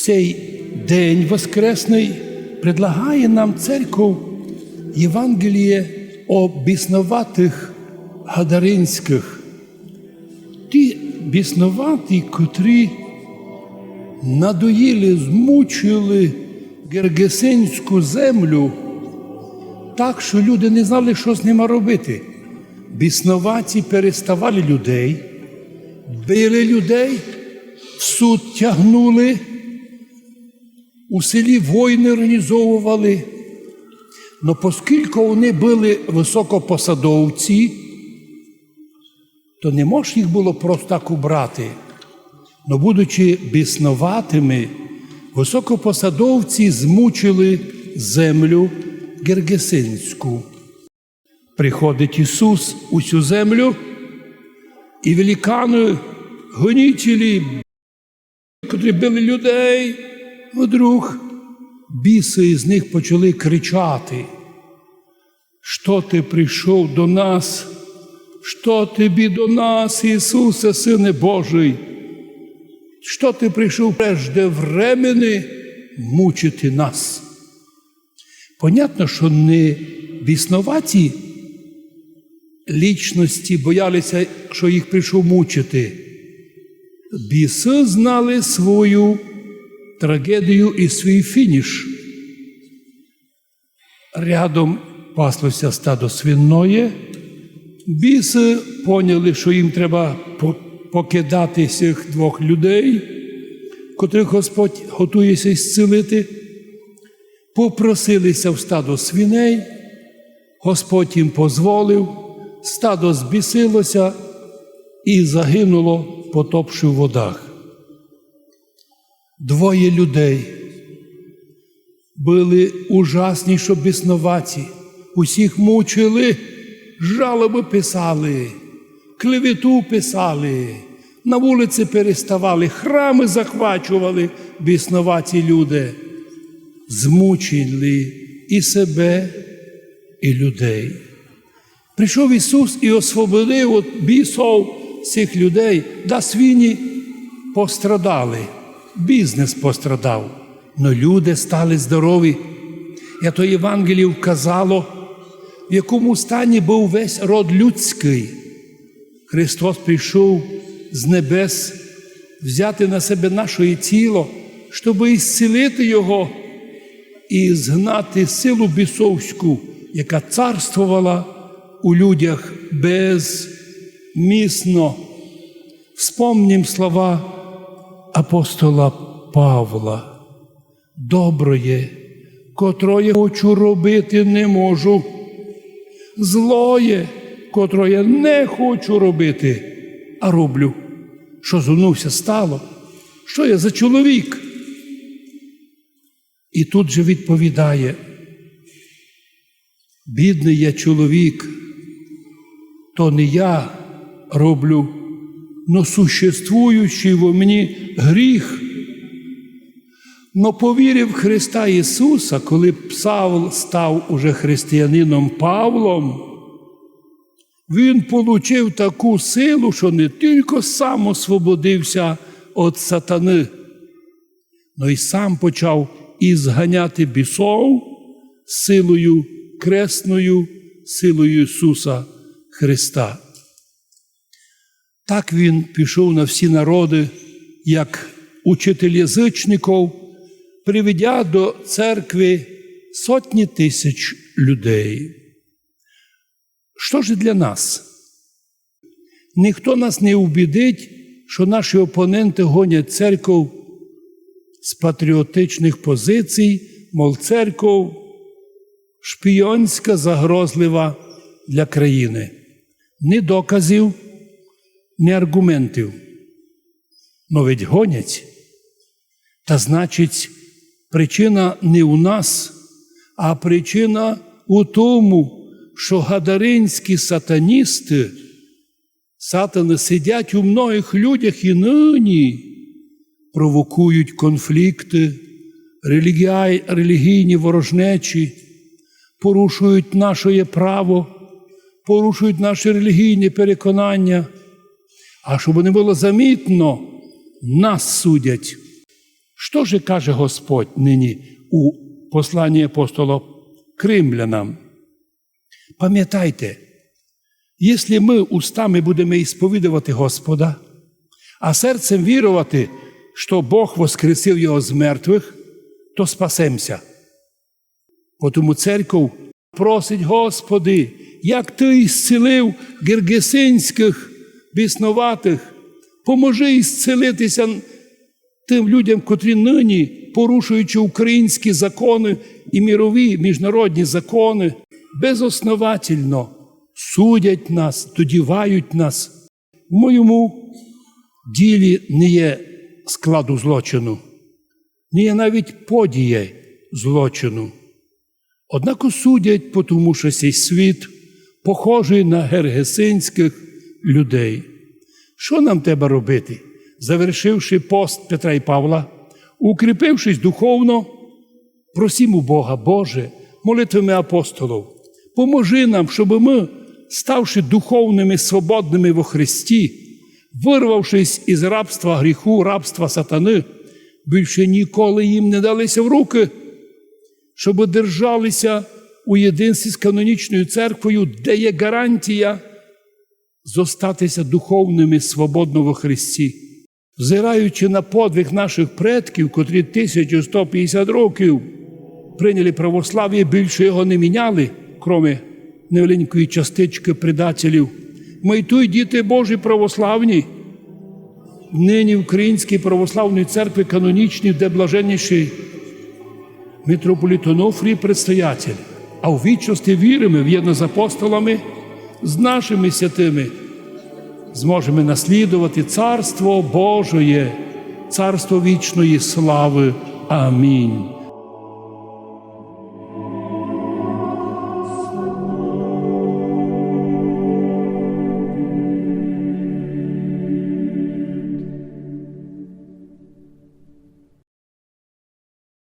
цей день Воскресний предлагає нам церков Євангеліє о біснуватих гадаринських. Ті біснуваті, котрі надоїли, змучили Гергесинську землю так, що люди не знали, що з ними робити. Біснуваті переставали людей, били людей, в суд тягнули, у селі війни організовували. Но оскільки вони були високопосадовці, то не можеш їх було просто так убрати. Но будучи біснуватими, високопосадовці змучили землю Гергесинську. Приходить Ісус у цю землю, і великани, гонітелі, котрі били людей, вдруг біси з них почали кричати. Що ти прийшов до нас? Що тобі до нас, Ісусе, Сине Божий? Що ти прийшов прежде времени мучити нас? Понятно, що не біснуваті лічності боялися, що їх прийшов мучити. Біси знали свою трагедію і свій фініш. Рядом паслося стадо свиноє. Біси поняли, що їм треба покидати цих двох людей, котрих Господь готується зцілити. Попросилися в стадо свиней, Господь їм дозволив, стадо збісилося і загинуло, потопши в водах. Двоє людей були ужасні, що біснуваті, усіх мучили, жалоби писали, клевету писали, на вулиці переставали, храми захвачували біснуваті люди, змучили і себе, і людей. Прийшов Ісус і освободив від бісов цих людей, да свині пострадали бізнес пострадав, але люди стали здорові. Я то Євангеліє вказало, в якому стані був весь род людський. Христос прийшов з небес взяти на себе наше тіло, щоб ісцілити Його і згнати силу бісовську, яка царствувала у людях безмісно. Вспомнім слова апостола Павла, доброє, котроє хочу робити не можу, злоє, котроє не хочу робити, а роблю. Що зунувся стало? Що я за чоловік? І тут же відповідає, бідний я чоловік, то не я роблю но существуючий во мені гріх. Но повірив Христа Ісуса, коли Савл став уже християнином Павлом, він отримав таку силу, що не тільки сам освободився від сатани, но й сам почав ізганяти бісов силою кресною, силою Ісуса Христа. Так він пішов на всі народи, як учитель язичників, приведя до церкви сотні тисяч людей. Що ж для нас? Ніхто нас не убідить, що наші опоненти гонять церков з патріотичних позицій, мов церков шпійонська загрозлива для країни. Ні доказів не аргументів. Но ведь гонять. Та значить, причина не у нас, а причина у тому, що гадаринські сатаністи, сатани сидять у многих людях і нині провокують конфлікти, релігійні ворожнечі, порушують наше право, порушують наші релігійні переконання. А щоб не було замітно, нас судять, Що же каже Господь нині у посланні апостола Кримлянам? Пам'ятайте, якщо ми устами будемо ісповідувати Господа, а серцем вірувати, що Бог воскресив Його з мертвих, то спасемося. Тому церков просить, Господи, як Ти ісцелив гергесинських біснуватих, поможи ісцелитися тим людям, котрі нині, порушуючи українські закони і мірові міжнародні закони, безосновательно судять нас, додівають нас. В моєму ділі не є складу злочину, не є навіть події злочину. Однак судять, тому що цей світ похожий на гергесинських людей. Що нам треба робити? Завершивши пост Петра і Павла, укріпившись духовно, просімо Бога, Боже, молитвами апостолів, поможи нам, щоб ми, ставши духовними, свободними во Христі, вирвавшись із рабства гріху, рабства сатани, більше ніколи їм не далися в руки, щоб держалися у єдинстві з канонічною церквою, де є гарантія зостатися духовними свободно во Христі. Взираючи на подвиг наших предків, котрі 1150 років прийняли православ'я, більше його не міняли, кроме невеленької частички предателів. Ми й тут діти Божі православні. Нині в Українській православної церкви канонічній, де блаженніший митрополит Онуфрій предстоятель, а у вічності віримо в'єдно з апостолами, з нашими святими, зможемо наслідувати Царство Божоє, Царство вічної слави. Амінь.